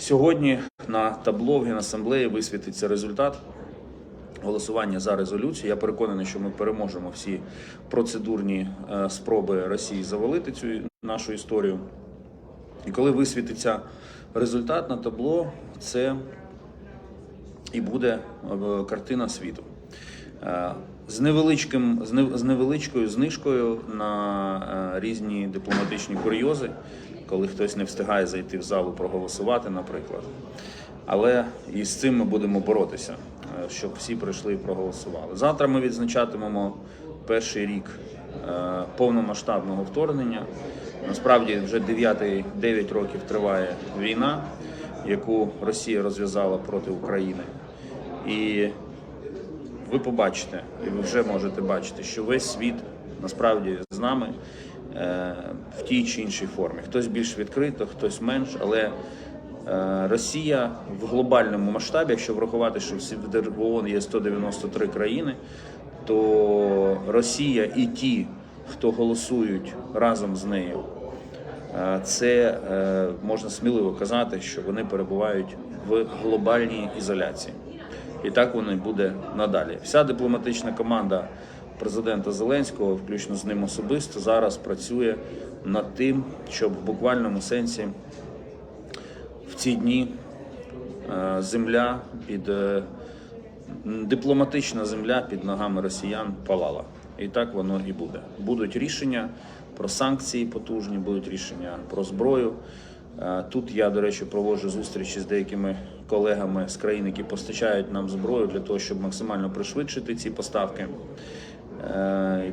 Сьогодні на табло в Генасамблеї висвітиться результат голосування за резолюцію. Я переконаний, що ми переможемо всі процедурні е, спроби Росії завалити цю нашу історію. І коли висвітиться результат на табло, це і буде е, картина світу. Е, З невеличким з невеличкою знижкою на різні дипломатичні курйози, коли хтось не встигає зайти в залу проголосувати, наприклад. Але і з цим ми будемо боротися, е, щоб всі прийшли і проголосували. Завтра ми відзначатимемо перший рік е, повномасштабного вторгнення. Насправді вже 9, 9 років триває війна, яку Росія розв'язала проти України. І ви побачите, і ви вже можете бачити, що весь світ насправді з нами в тій чи іншій формі. Хтось більш відкрито, хтось менш, але е, Росія в глобальному масштабі, якщо врахувати, що в ООН є 193 країни, то Росія і ті, хто голосують разом з нею, е, це е, можна сміливо казати, що вони перебувають в глобальній ізоляції. І так воно і буде надалі. Вся дипломатична команда президента Зеленського, включно з ним особисто, зараз працює над тим, щоб в буквальному сенсі в ці дні е, земля під е, дипломатична земля під ногами росіян палала. І так воно і буде. Будуть рішення про санкції потужні, будуть рішення про зброю. Е, Тут я, до речі, проводжу зустрічі з деякими колегами з країн, які постачають нам зброю для того, щоб максимально пришвидшити ці поставки. Е,